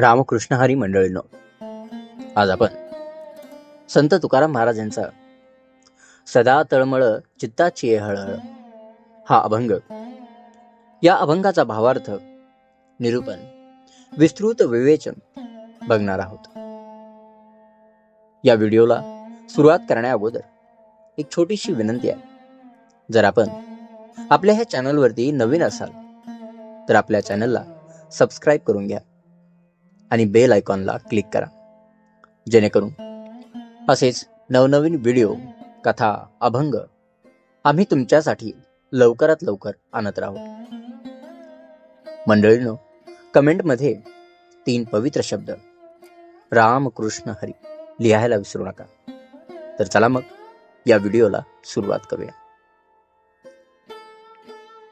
रामकृष्ण हरी मंडळीनो. आज आपण संत तुकाराम महाराज यांचा सदा तळमळ चित्ताची हळहळ हा अभंग. या अभंगाचा भावार्थ निरूपण विस्तृत विवेचन बघणार आहोत. या व्हिडिओला सुरुवात करण्याअगोदर एक छोटीशी विनंती आहे. जर आपण आपल्या ह्या चॅनलवरती नवीन असाल तर आपल्या चॅनलला सबस्क्राईब करून घ्या. आणि बेल आयकॉनला क्लिक करा. जेणेकरून असेच नवनवीन व्हिडिओ कथा अभंग आम्ही तुमच्यासाठी लवकरात लवकर आणत राहू. मंडळीनो कमेंटमध्ये तीन पवित्र शब्द राम कृष्ण हरी लिहायला विसरू नका. तर चला मग या व्हिडिओला सुरुवात करूया.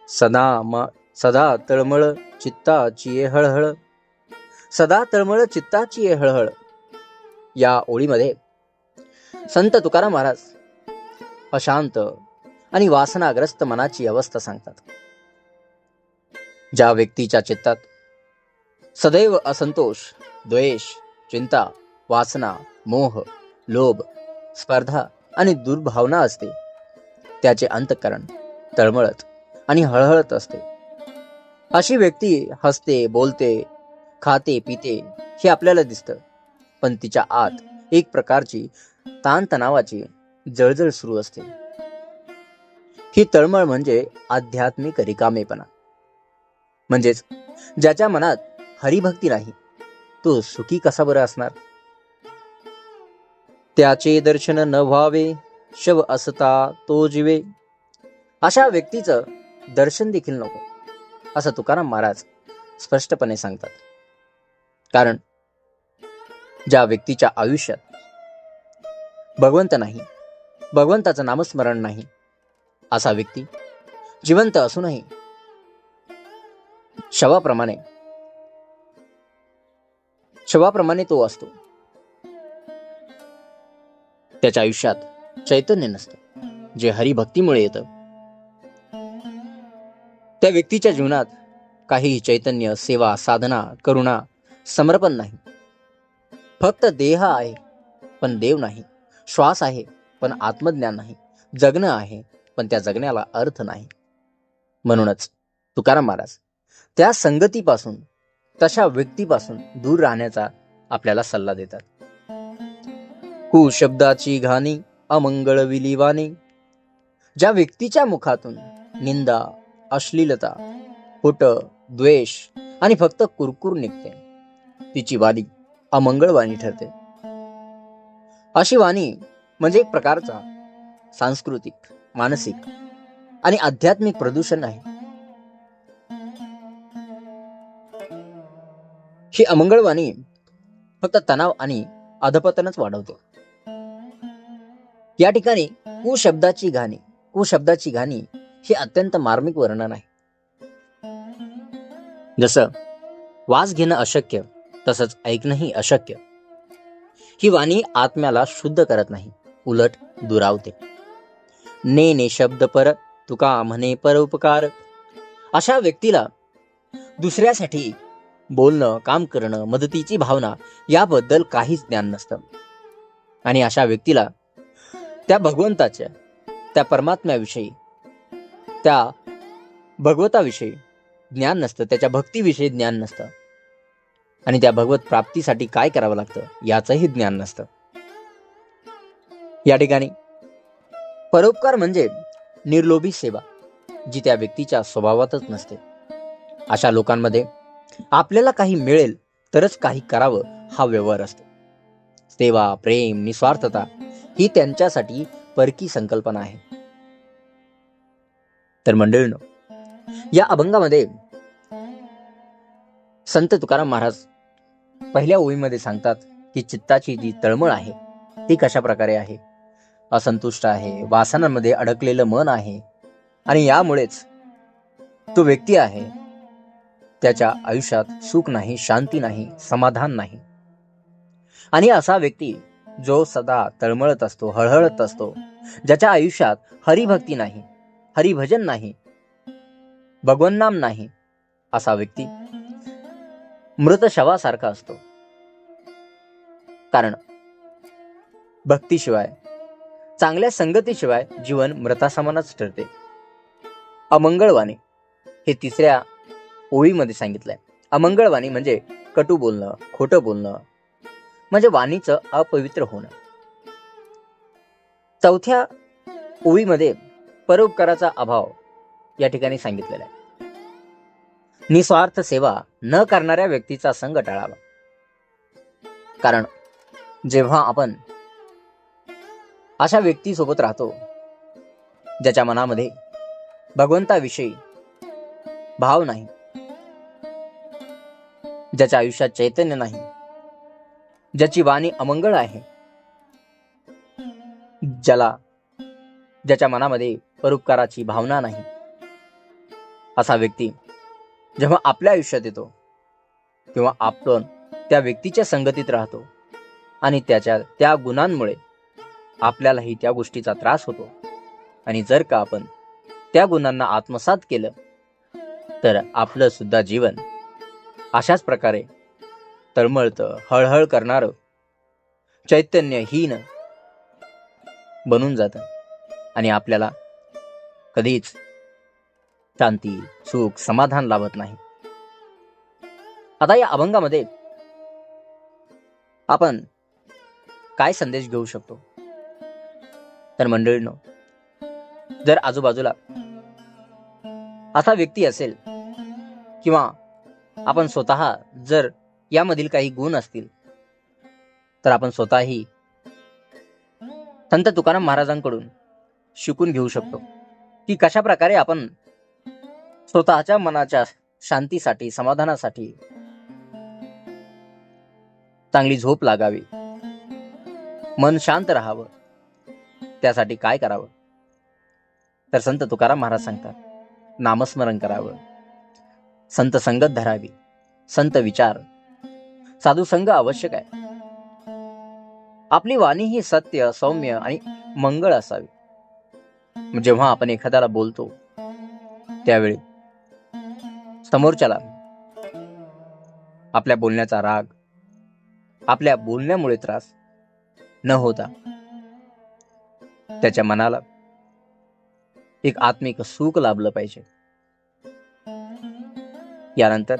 सदा मा सदा तळमळ चित्ताची हळहळ सदा तळमळ चित्ताची हळहळ. या ओळीमध्ये संत तुकाराम महाराज अशांत आणि वासनाग्रस्त मनाची अवस्था सांगतात. ज्या व्यक्तीच्या चित्तात सदैव असंतोष द्वेष चिंता वासना मोह लोभ स्पर्धा आणि दुर्भावना असते त्याचे अंतकरण तळमळत आणि हळहळत असते. अशी व्यक्ती हसते बोलते खाते पिते हे आपल्याला दिसतं. पण तिच्या आत एक प्रकारची ताणतणावाची जळजळ सुरू असते. ही तळमळ म्हणजे आध्यात्मिक रिकामेपणा. म्हणजेच ज्याच्या मनात हरिभक्ती नाही तो सुखी कसा बरं असणार? त्याचे दर्शन न व्हावे शव असता तो जीवे. अशा व्यक्तीचं दर्शन देखील नको असं तुकाराम महाराज स्पष्टपणे सांगतात. कारण ज्या व्यक्तीच्या आयुष्यात भगवंत नाही भगवंताचं नामस्मरण नाही असा व्यक्ती जिवंत असूनही शवाप्रमाणे शवाप्रमाणे तो असतो. त्याच्या आयुष्यात चैतन्य नसतं जे हरिभक्तीमुळे येतं. त्या व्यक्तीच्या जीवनात काही चैतन्य सेवा साधना करुणा समर्पण नाही. फक्त देह आहे पण देव नाही. श्वास आहे पण आत्मज्ञान नाही. जगणं आहे पण त्या जगण्याला अर्थ नाही. म्हणूनच तुकाराम महाराज त्या संगतीपासून तशा व्यक्तीपासून दूर राहण्याचा आपल्याला सल्ला देतात. कुशब्दाची घाणी अमंगळ विलिवाणी ज्या व्यक्तीच्या मुखातून निंदा अश्लीलता खोट द्वेष आणि फक्त कुरकुर निघते. तिची वाणी अमंगळ वाणी ठरते. अशी वाणी म्हणजे एक प्रकारचा सांस्कृतिक मानसिक आणि आध्यात्मिक प्रदूषण आहे. ही अमंगळ वाणी फक्त तणाव आणि अधपतनच वाढवते. या ठिकाणी कुशब्दाची घाणी कुशब्दाची घाणी हे अत्यंत मार्मिक वर्णन आहे. जसं वास घेणं अशक्य तसंच ऐकणंही अशक्य. ही वाणी आत्म्याला शुद्ध करत नाही उलट दुरावते. ने ने शब्द पर तुका म्हणे परोपकार. अशा व्यक्तीला दुसऱ्यासाठी बोलणं काम करणं मदतीची भावना याबद्दल काहीच ज्ञान नसतं. आणि अशा व्यक्तीला त्या भगवंताच्या त्या परमात्म्याविषयी त्या भगवताविषयी ज्ञान नसतं त्याच्या भक्तीविषयी ज्ञान नसतं. आणि त्या भगवत प्राप्तीसाठी काय करावं लागतं याचंही ज्ञान नसतं. या ठिकाणी परोपकार म्हणजे निर्लोभी सेवा जी त्या व्यक्तीच्या स्वभावातच नसते. अशा लोकांमध्ये आपल्याला काही मिळेल तरच काही करावं हा व्यवहार असतो. सेवा प्रेम निस्वार्थता ही त्यांच्यासाठी परकी संकल्पना आहे. तर मंडळीनं या अभंगामध्ये संत तुकाराम महाराज पहिल्या ओळीमध्ये सांगतात की चित्ताची जी तळमळ आहे ती कशा प्रकारे आहे? असंतुष्ट आहे वासनांमध्ये अडकलेलं मन आहे आणि यामुळेच तो व्यक्ती आहे त्याच्या आयुष्यात सुख नाही शांती नाही समाधान नाही. आणि असा व्यक्ती जो सदा तळमळत असतो हळहळत असतो ज्याच्या आयुष्यात हरिभक्ती नाही हरिभजन नाही भगवन्नाम नाही असा व्यक्ती मृत शवासारखा असतो. कारण. भक्तीशिवाय चांगल्या संगतीशिवाय जीवन मृतासमानच ठरते. अमंगळवाणी हे तिसऱ्या ओळीमध्ये सांगितलंय. अमंगळवाणी म्हणजे कटू बोलणं खोटं बोलणं म्हणजे वाणीचं अपवित्र होणं. चौथ्या ओळीमध्ये परोपकाराचा अभाव या ठिकाणी सांगितलेला आहे. निस्वार्थ सेवा न करणाऱ्या व्यक्तीचा संघ टाळावा. कारण जेव्हा आपण अशा व्यक्तीसोबत राहतो ज्याच्या मनामध्ये भगवंताविषयी भाव नाही ज्याच्या आयुष्यात चैतन्य नाही ज्याची वाणी अमंगळ आहे ज्याला ज्याच्या मनामध्ये परोपकाराची भावना नाही असा व्यक्ती जेव्हा आपल्या आयुष्यात येतो तेव्हा आपण त्या व्यक्तीच्या संगतीत राहतो. आणि त्याच्या त्या गुणांमुळे आपल्यालाही त्या गोष्टीचा त्रास होतो. आणि जर का आपण त्या गुणांना आत्मसात केलं तर आपलं सुद्धा जीवन अशाच प्रकारे तळमळतं हळहळ करणारं चैतन्यहीन बनून जातं. आणि आपल्याला कधीच शांती सुख समाधान लाभत नाही. आता या अभंगामध्ये आपण काय संदेश घेऊ शकतो? तर मंडळींनो जर आजूबाजूला असा व्यक्ती असेल किंवा आपण स्वतः जर यामधील काही गुण असतील तर आपण स्वतःही संत तुकाराम महाराजांकडून शिकून घेऊ शकतो. की कशा प्रकारे आपण स्वतःच्या मनाच्या शांतीसाठी समाधानासाठी चांगली झोप लागावी. मन शांत राहावं. त्यासाठी काय करावं? तर संत तुकाराम महाराज सांगतात नामस्मरण करावं. संत संगत धरावी. संत विचार. साधू संघ आवश्यक आहे. आपली वाणी ही सत्य सौम्य आणि मंगळ असावी. जेव्हा आपण एखाद्याला बोलतो त्यावेळी समोरच्याला आपल्या बोलण्याचा राग आपल्या बोलण्यामुळे त्रास न होता. त्याच्या मनाला एक आत्मिक सुख लाभलं पाहिजे. यानंतर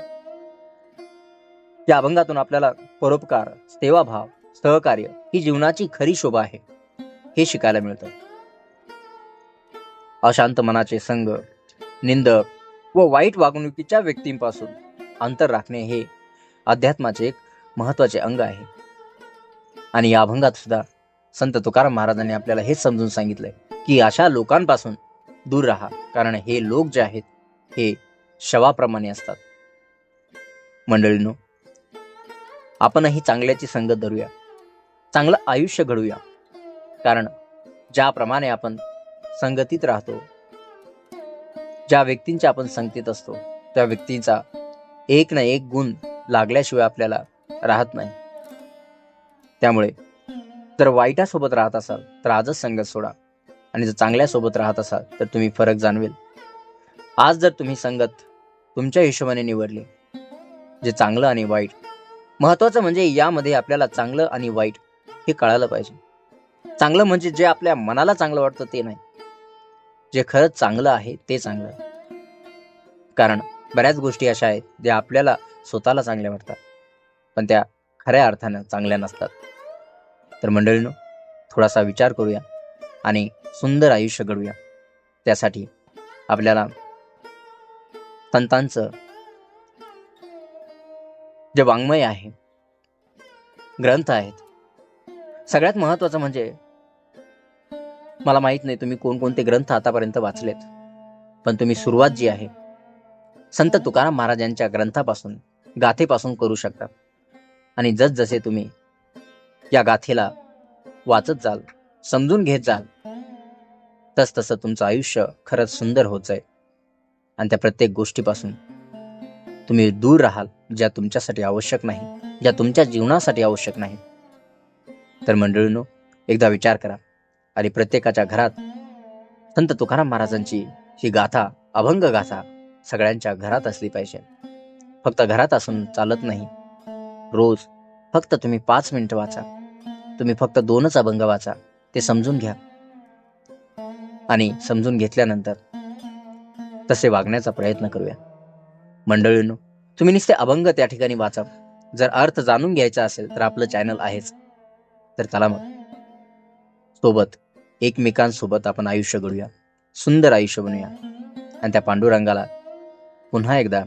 या अभंगातून आपल्याला परोपकार सेवाभाव सहकार्य ही जीवनाची खरी शोभा आहे हे शिकायला मिळतं. अशांत मनाचे संघ निंदक व वाईट वागणुकीच्या व्यक्तींपासून अंतर राखणे हे अध्यात्माचे एक महत्त्वाचे अंग आहे. आणि या अभंगात सुद्धा संत तुकाराम महाराजांनी आपल्याला हेच समजून सांगितलंय की अशा लोकांपासून दूर राहा. कारण हे लोक जे आहेत हे शवाप्रमाणे असतात. मंडळींनो आपणही चांगल्याची संगत धरूया. चांगलं आयुष्य घडूया कारण ज्याप्रमाणे आपण संगतीत राहतो ज्या व्यक्तींच्या आपण संगतीत असतो त्या व्यक्तींचा एक ना एक गुण लागल्याशिवाय आपल्याला राहत नाही. त्यामुळे जर वाईटासोबत राहत असाल तर आजच संगत सोडा. आणि जर चांगल्यासोबत राहत असाल तर तुम्ही फरक जाणवेल. आज जर तुम्ही संगत तुमच्या हिशोबाने निवडली जे चांगलं आणि वाईट महत्वाचं म्हणजे यामध्ये आपल्याला चांगलं आणि वाईट हे कळालं पाहिजे. चांगलं म्हणजे जे आपल्या मनाला चांगलं वाटतं ते नाही. जे खरंच चांगलं आहे ते चांगलं कारण बऱ्याच गोष्टी अशा आहेत ज्या आपल्याला स्वतःला चांगल्या वाटतात पण त्या खऱ्या अर्थानं चांगल्या नसतात. तर मंडळीनो थोडासा विचार करूया आणि सुंदर आयुष्य घडूया त्यासाठी आपल्याला संतांचं जे वाङ्मय आहे ग्रंथ आहेत सगळ्यात महत्वाचं म्हणजे मला माहीत नाही तुम्ही कोणकोणते ग्रंथ आतापर्यंत वाचलेत पण तुम्ही सुरुवात जी आहे संत तुकाराम महाराजांच्या ग्रंथापासून गाथेपासून करू शकता. आणि जसजसे तुम्ही या गाथेला वाचत जाल समजून घेत जाल. तस तसं तुमचं आयुष्य खरंच सुंदर होत जाईल आणि त्या प्रत्येक गोष्टीपासून तुम्ही दूर राहाल ज्या तुमच्यासाठी आवश्यक नाही ज्या तुमच्या जीवनासाठी आवश्यक नाही. तर मंडळीनो एकदा विचार करा आणि प्रत्येकाच्या घरात संत तुकाराम महाराजांची ही गाथा अभंग गाथा सगळ्यांच्या घरात असली पाहिजे. फक्त घरात असून चालत नाही. रोज फक्त तुम्ही पाच मिनिटं वाचा. तुम्ही फक्त दोनच अभंग वाचा. ते समजून घ्या. आणि समजून घेतल्यानंतर तसे वागण्याचा प्रयत्न करूया. मंडळींनो तुम्ही नुसते अभंग त्या ठिकाणी वाचा. जर अर्थ जाणून घ्यायचा असेल तर आपलं चॅनल आहेच. तर चला मग. सोबत एकमेकांसोबत आपण आयुष्य घडूया. सुंदर आयुष्य बनूया. आणि त्या पांडुरंगाला पुन्हा एकदा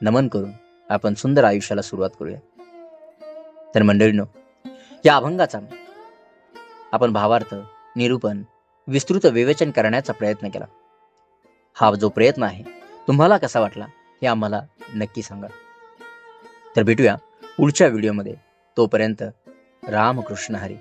नमन करून आपण सुंदर आयुष्याला सुरुवात करूया. तर मंडळीनो या अभंगाचा आपण भावार्थ निरूपण विस्तृत विवेचन करण्याचा प्रयत्न केला. हा जो प्रयत्न आहे तुम्हाला कसा वाटला हे आम्हाला नक्की सांगा. तर भेटूया पुढच्या व्हिडिओमध्ये तोपर्यंत रामकृष्ण हरी.